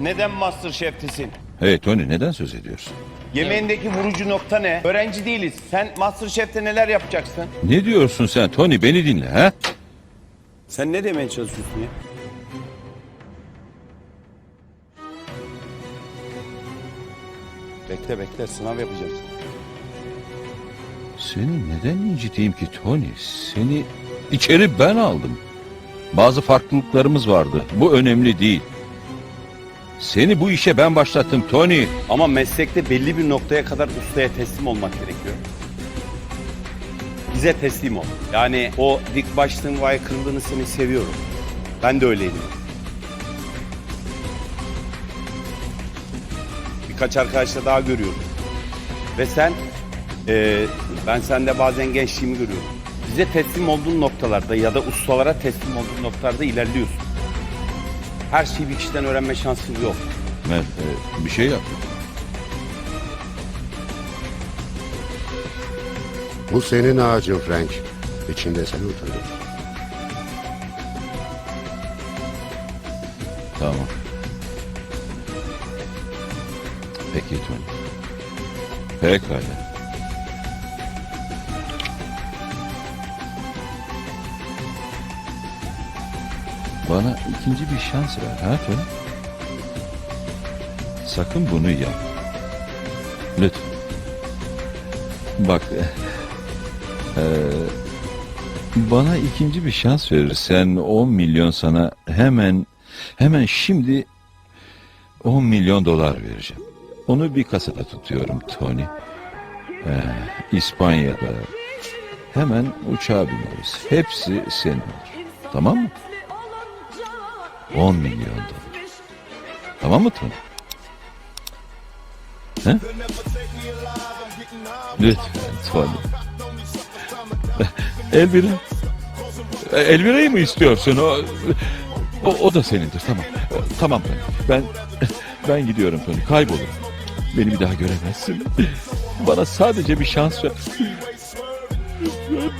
Neden master şeftesin? Hey Tony neden söz ediyorsun? Yemeğindeki vurucu nokta ne? Öğrenci değiliz. Sen master şefte neler yapacaksın? Ne diyorsun sen Tony beni dinle ha? Sen ne demeye çalışıyorsun ya? Bekle bekle sınav yapacağız. Seni neden inciteyim ki Tony? Seni içeri ben aldım. Bazı farklılıklarımız vardı. Bu önemli değil. Seni bu işe ben başlattım Tony. Ama meslekte belli bir noktaya kadar ustaya teslim olmak gerekiyor. Bize teslim ol. Yani o dik başlığın vay kırıldığını seni seviyorum. Ben de öyleydim. Birkaç arkadaşla daha görüyorum. Ve sen, eee, ben sende bazen gençliğimi görüyorum. Bize teslim olduğun noktalarda ya da ustalara teslim olduğun noktalarda ilerliyorsun. Her şeyi bir kişiden öğrenme şansın yok. Ben e, bir şey yap. Bu senin ağacın Frank. İçinde seni oturur. Tamam. Peki Tony. Pekala. Bana ikinci bir şans ver ha Tony? Sakın bunu yap. Lütfen. Bak. eee, bana ikinci bir şans verirsen 10 milyon sana hemen hemen şimdi 10 milyon dolar vereceğim. Onu bir kasada tutuyorum Tony. Ee, İspanya'da hemen uçağa bineriz. Hepsi senin olur. Tamam mı? 10 milyon dolar. Tamam mı Tony? He? Lütfen Tony. Elvira. Elvira'yı mı istiyorsun? O, o, o da senindir tamam. Tamam Tony. Ben ben gidiyorum Tony. Kaybolurum. Beni bir daha göremezsin. Bana sadece bir şans ver. Bunu yap.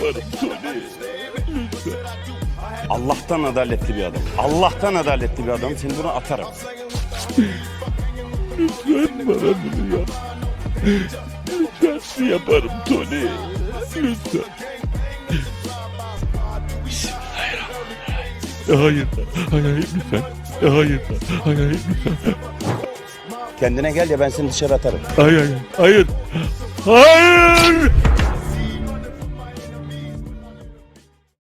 Bana Tony. Lütfen. Allah'tan adaletli bir adam. Allah'tan adaletli bir adam. Seni buna atarım. Lütfen bunu yap. Lütfen yaparım Tony. Lütfen. Hayır, hayır, hayır lütfen. Hayır, hayır, hayır lütfen. Kendine gel ya ben seni dışarı atarım. Hayır, hayır. Hayır!